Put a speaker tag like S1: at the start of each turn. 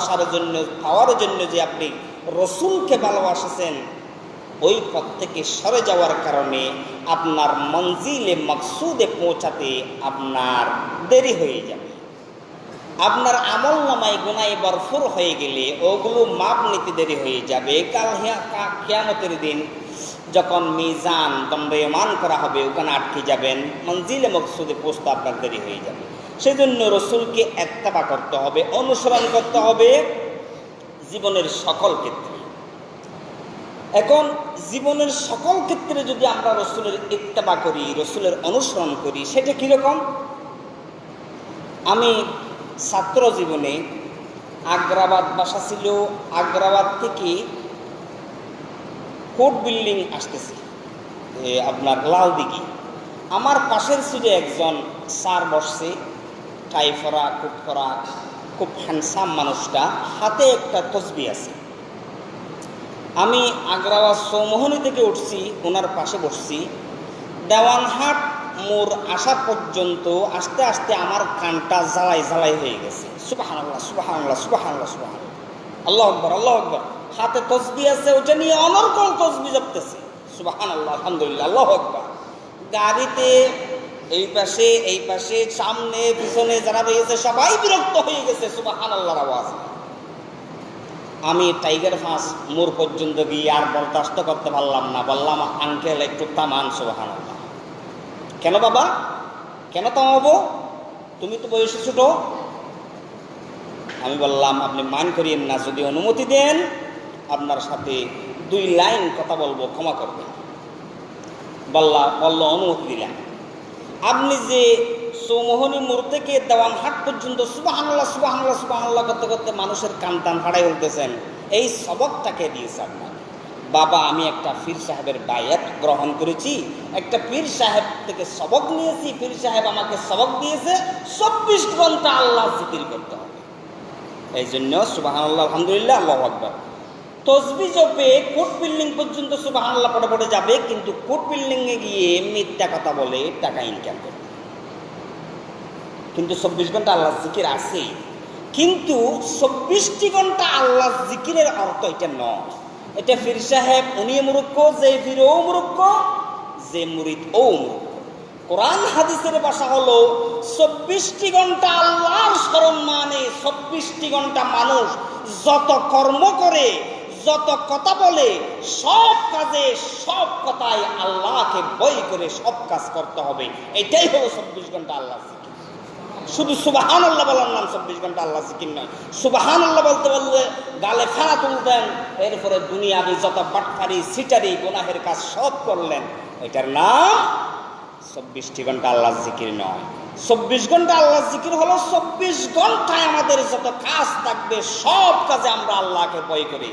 S1: ভালোবাসার জন্য পাওয়ার জন্য যে আপনি রসুলকে ভালোবাসেছেন, ওই পথ থেকে সরে যাওয়ার কারণে আপনার মঞ্জিলে, মকসুদে পৌঁছাতে আপনার দেরি হয়ে যাবে। আপনার আমল নামাই গুনাই বরফুর হয়ে গেলে ওগুলো মাপ নিতে দেরি হয়ে যাবে। কাল খেয়ামতের দিন যখন মিজান দণ্ডয়মান করা হবে, ওখানে আটকে যাবেন, মঞ্জিলে, মকসুদে পৌঁছতে আপনার দেরি হয়ে যাবে। সেই জন্য রসুলকে একতাবা করতে হবে, অনুসরণ করতে হবে জীবনের সকল ক্ষেত্রে। এখন জীবনের সকল ক্ষেত্রে যদি আমরা রসুলের ইত্তেবা করি, রসুলের অনুসরণ করি, সেটা কীরকম আমি ছাত্র জীবনে আগ্রাবাদ বাসা ছিল, আগ্রাবাদ থেকে কোর্ট বিল্ডিং আসতেছি আপনার লাল আমার পাশের সিটে একজন স্যার বসছে টাই ফরা, খুব হ্যান্ডসাম মানুষটা, হাতে একটা তসবি আছে। আমি আগ্রাবাদ সৌমোহনী থেকে উঠছি ওনার পাশে বসছি। দেওয়ানহাট মোর আসা পর্যন্ত আস্তে আস্তে আমার কানটা জ্বালাই জ্বালাই হয়ে গেছে। সুবাহান আল্লাহ সুবাহান আল্লাহ সুবাহান আল্লাহ আকবর আল্লাহ আকবর। হাতে তসবি আছে ওটা নিয়ে অনর্গল তসবি জপতেছে। সুবাহান আল্লাহ আলহামদুলিল্লাহ, আল্লাহ আকবর। গাড়িতে এই পাশে এই পাশে, সামনে, পিছনে যারা রয়েছে সবাই বিরক্ত হয়ে গেছে সুবাহান আল্লাহর আওয়াজ। আমি টাইগার ফাঁস মোর পর্যন্ত গিয়ে আর বরদাস্ত করতে পারলাম না, বললাম, আঙ্কেল, একটু তামান সুবাহান আল্লাহ কেন বাবা? কেন তামাবো তুমি তো বয়সে ছোট। আমি বললাম, আপনি মান করিয়েন না, যদি অনুমতি দেন, আপনার সাথে দুই লাইন কথা বলব, ক্ষমা করবেন। বললা, বলল, অনুমতি দিলাম। আপনি যে সৌমোহনী মোড় থেকে দেওয়ানহাট পর্যন্ত সুবাহান্লাহ সুবাহান্লাহ সুবাহান্লাহ করতে করতে মানুষের কান টান ফাড়াই উঠতেছেন এই সবকটাকে দিয়েছে আপনার? বাবা, আমি একটা পীর সাহেবের বায়াত গ্রহণ করেছি, একটা পীর সাহেব থেকে সবক নিয়েছি, পীর সাহেব আমাকে সবক দিয়েছে, চব্বিশ ঘণ্টা আল্লাহ জিকির করতে হবে। এই জন্য সুবাহান আল্লাহ আলহামদুলিল্লাহ, আল্লাহ আকবর। তসবি জপে কোর্ট বিল্ডিং পর্যন্ত সুবাহান আল্লাহ পড়ে পড়ে যাবে, কিন্তু কোর্ট বিল্ডিংয়ে গিয়ে মিথ্যা কথা বলে টাকা ইনকাম করবে কিন্তু চব্বিশ ঘণ্টা আল্লাহ জিকির আছে। কিন্তু চব্বিশটি ঘণ্টা আল্লাহ জিকিরের অর্থ এটা নয়। এটা ফির সাহেব, উনি মুরুক্ষ যে ফির ও মুরুক্ষ যে মুরিদ ও কোরআন হাদিসের ভাষা হলো, চব্বিশটি ঘণ্টা আল্লাহর স্মরণ মানে চব্বিশটি ঘণ্টা মানুষ যত কর্ম করে যত কথা বলে, সব কাজে সব কথায় আল্লাহকে বই করে সব কাজ করতে হবে। এটাই হলো চব্বিশ ঘণ্টা আল্লাহ শুধু সুবাহান আল্লাহ বলার নাম চব্বিশ ঘণ্টা আল্লাহ জিকির নয়। সুবাহান আল্লাহ বলতে বললে গালে ফেরা তুলতেন, এরপরে দুনিয়াবি যত বাটফারি সিটারি গুনাহের কাজ সব করলেন। এটার নাম চব্বিশটি ঘণ্টা আল্লাহ জিকির নয়। চব্বিশ ঘণ্টা আল্লাহ জিকির হলো চব্বিশ ঘন্টায় আমাদের যত কাজ থাকবে, সব কাজে আমরা আল্লাহকে বই করি।